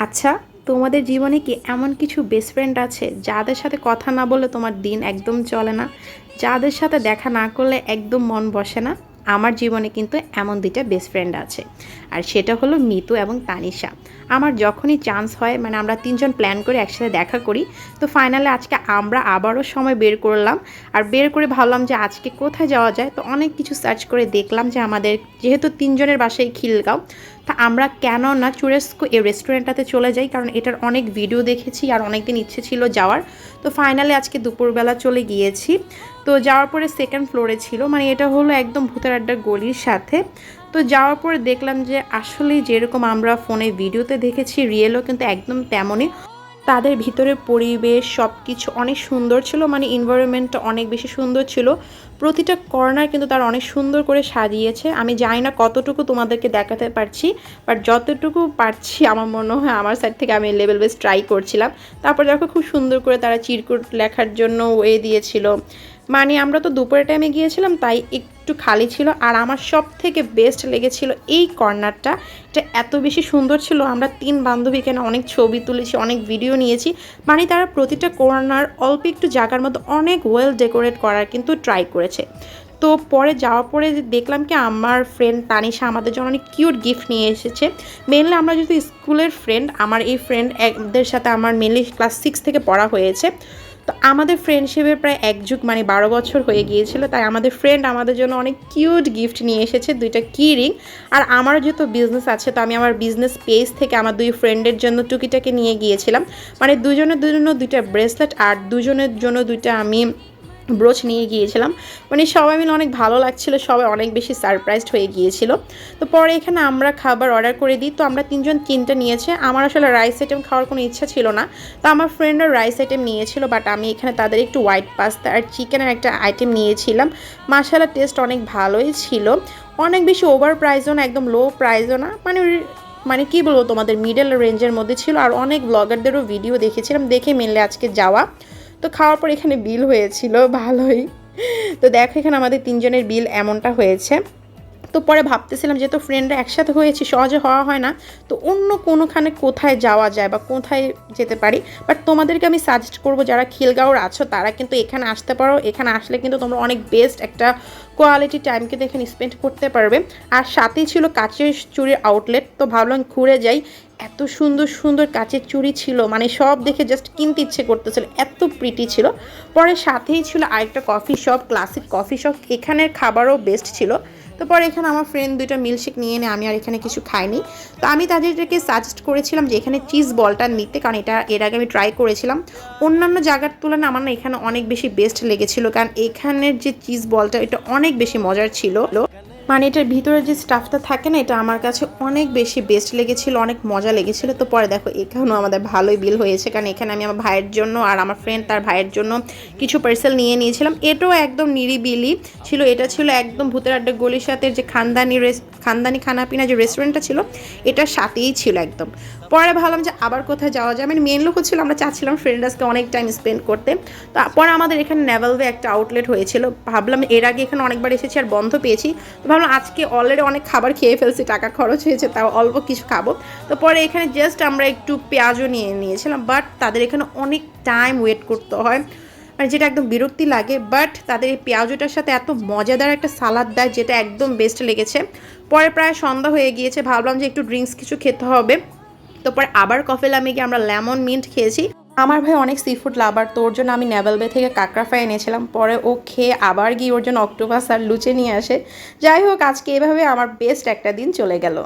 আচ্ছা তোমাদের জীবনে কি এমন কিছু বেস্ট ফ্রেন্ড আছে যাদের সাথে কথা না বললে তোমার দিন একদম চলে না? যাদের সাথে দেখা না করলে একদম মন বসে না? আমার জীবনে কিন্তু এমন দুইটা বেস্ট ফ্রেন্ড আছে। আর সেটা হলো মিতু এবং তানিশা। আমার যখনই চান্স হয় মানে আমরা তিনজন প্ল্যান করে একসাথে দেখা করি, তো ফাইনালে আজকে আমরা আবারও সময় বের করলাম। আর বের করে ভাবলাম যে আজকে কোথায় যাওয়া যায়? তো অনেক কিছু সার্চ করে দেখলাম যে আমাদের, যেহেতু তিনজনের বাসায় খিলগাঁও তা আমরা কেন না চুরেস্কো এই রেস্টুরেন্টটাতে চলে যাই? কারণ এটার অনেক ভিডিও দেখেছি আর অনেক দিন ইচ্ছে ছিল যাওয়ার। তো ফাইনালি আজকে দুপুরবেলা চলে গিয়েছি। তো যাওয়ার পরে সেকেন্ড ফ্লোরে ছিল। মানে এটা হলো একদম ভূতের আড্ডার গলির সাথে। তো যাওয়ার পরে দেখলাম যে আসলে যেরকম আমরা ফোনে ভিডিওতে দেখেছি রিয়েলও কিন্তু একদম তেমনই। তাদের ভিতরে পরিবেশ সব কিছু অনেক সুন্দর ছিল মানে এনভায়রনমেন্টটা অনেক বেশি সুন্দর ছিল। প্রতিটা কর্নার কিন্তু তারা অনেক সুন্দর করে সাজিয়েছে। আমি জানি না কতটুকু তোমাদেরকে দেখাতে পারছি বাট যতটুকু পারছি আমার মনে হয় আমার সাইড থেকে আমি লেভেল বেস ট্রাই করছিলাম। তারপর দেখো খুব সুন্দর করে তারা চিরকুট লেখার জন্য ওয়ে দিয়েছিল। মানে আমরা তো দুপুরের টাইমে গিয়েছিলাম, তাই একটু খালি ছিল আর আমার সব থেকে বেস্ট লেগেছিল এই কর্নারটা। এটা এত বেশি সুন্দর ছিল, আমরা তিন বান্ধবী এখানে অনেক ছবি তুলেছি, অনেক ভিডিও নিয়েছি। মানে তারা প্রতিটা কর্নার অল্প একটু জায়গার মধ্যে অনেক ওয়েল ডেকোরেট করার কিন্তু ট্রাই করেছে। তো পরে যাওয়ার পরে দেখলাম কি আমার ফ্রেন্ড তানিশা আমাদের জন্য অনেক কিউট গিফট নিয়ে এসেছে। মেনলি আমরা যেহেতু স্কুলের ফ্রেন্ড আমার এই ফ্রেন্ড একদের সাথে আমার মেনলি ক্লাস সিক্স থেকে পড়া হয়েছে। তো আমাদের ফ্রেন্ডশিপের প্রায় এক যুগ মানে বারো বছর হয়ে গিয়েছিল, তাই আমাদের ফ্রেন্ড আমাদের জন্য অনেক কিউট গিফট নিয়ে এসেছে, দুইটা কি রিং আর আমার যেহেতু বিজনেস আছে, তো আমি আমার বিজনেস পেজ থেকে আমার দুই ফ্রেন্ডের জন্য টুকিটাকে নিয়ে গিয়েছিলাম। মানে দুজনের দুজন্য দুইটা ব্রেসলেট আর দুজনের জন্য দুইটা আমি ব্রোচ নিয়ে গিয়েছিলাম। মানে সবাই মিলে অনেক ভালো লাগছিল, সবাই অনেক বেশি সারপ্রাইজড হয়ে গিয়েছিল। তো পরে এখানে আমরা খাবার অর্ডার করে দিই। তো আমরা তিনজন তিনটা নিয়েছে। আমার আসলে রাইস আইটেম খাওয়ার কোনো ইচ্ছা ছিল না। তো আমার ফ্রেন্ডরা রাইস আইটেম নিয়েছিল বাট আমি এখানে তাদের একটু হোয়াইট পাস্তা আর চিকেনের একটা আইটেম নিয়েছিলাম। মাসালা টেস্ট অনেক ভালোই ছিল। অনেক বেশি ওভার প্রাইজও না, একদম লো প্রাইজও না। মানে মানে কি বলব তোমাদের মিডল রেঞ্জের মধ্যে ছিল। আর অনেক ব্লগারদেরও ভিডিও দেখেছিলাম। দেখে মিললে আজকে যাওয়া। তো খাওয়ার পর এখানে বিল হয়েছিল, ভালোই। তো দেখো এখানে আমাদের তিনজনের বিল এমনটা হয়েছে। তো পরে ভাবতেছিলাম যেহেতু ফ্রেন্ডরা একসাথে হয়েছি, সহজে হওয়া হয় না, তো অন্য কোনোখানে কোথায় যাওয়া যায় বা কোথায় যেতে পারি? বাট তোমাদেরকে আমি সাজেস্ট করব, যারা খিলগাঁওর আছো, তারা কিন্তু এখানে আসতে পারো। এখানে আসলে কিন্তু তোমরা অনেক বেস্ট একটা কোয়ালিটি টাইম কিন্তু এখানে স্পেন্ড করতে পারবে। আর সাথেই ছিল কাচের চুরির আউটলেট তো ভাবলাম ঘুরে যাই। এত সুন্দর সুন্দর কাচের চুড়ি ছিল মানে সব দেখে জাস্ট কিনতে ইচ্ছে করতেছিল, এত প্রিটি ছিল। পরে সাথেই ছিল আরেকটা coffee shop classic coffee shop এখানের খাবারও বেস্ট ছিল। তো পরে এখানে আমার ফ্রেন্ড দুইটা মিল্কশেক নিয়ে এনে আমি আর এখানে কিছু খাইনি। তো আমি তাদেরকে সাজেস্ট করেছিলাম যে এখানে চিজ বলটা নিতে, কারণ এটা এর আগে আমি ট্রাই করেছিলাম। অন্যান্য জায়গার তুলনায় আমার না এখানে অনেক বেশি বেস্ট লেগেছিল, কারণ এখানের যে চিজ বলটা এটা অনেক বেশি মজার ছিল। মানে এটার ভিতরে যে স্টাফটা থাকে না, এটা আমার কাছে অনেক বেশি বেস্ট লেগেছিল, অনেক মজা লেগেছিল। তো পরে দেখো, এখানেও আমাদের ভালোই বিল হয়েছে, কারণ এখানে আমি আমার ভাইয়ের জন্য আর আমার ফ্রেন্ড তার ভাইয়ের জন্য কিছু পার্সেল নিয়ে নিয়েছিলাম। এটাও একদম নিরিবিলি ছিল, এটা ছিল একদম ভূতের আড্ডা গলির সাথে যে খানদানি রেস খানদানি খানাপিনা যে রেস্টুরেন্টটা ছিল, এটার সাথেই ছিল একদম। পরে ভাবলাম যে আবার কোথায় যাওয়া যায়। মানে মেন লোক হচ্ছিল আমরা চাচ্ছিলাম ফ্রেন্ডাসকে অনেক টাইম স্পেন্ড করতে। তারপরে আমাদের এখানে নেভালভে একটা আউটলেট হয়েছিল। ভাবলাম এর আগে এখানে অনেকবার এসেছি আর বন্ধ পেয়েছি। তো ভাবলাম আজকে অলরেডি অনেক খাবার খেয়ে ফেলছি, টাকা খরচ হয়েছে, তাও অল্প কিছু খাব। তো পরে এখানে জাস্ট আমরা একটু পেঁয়াজও নিয়ে নিয়েছিলাম বাট তাদের এখানে অনেক টাইম ওয়েট করতে হয়। মানে যেটা একদম বিরক্তি লাগে বাট তাদের এই পেঁয়াজটার সাথে এত মজাদার একটা সালাদ দেয়, যেটা একদম বেস্ট লেগেছে। পরে প্রায় সন্ধ্যা হয়ে গিয়েছে, ভাবলাম যে একটু ড্রিঙ্কস কিছু খেতে হবে। তো পরে আবার কফি লামিকে আমরা লেমন মিন্ট খেয়েছি। আমার ভাই অনেক সি ফুড লাভার তো ওর জন্য আমি নেভেলবে থেকে কাঁকড়া ফ্রাই এনেছিলাম। পরে ও খেয়ে আবার গিয়ে ওর জন্য অক্টোপাস আর লুচে নিয়ে আসে। যাই হোক, আজকে এভাবে আমার বেস্ট একটা দিন চলে গেল।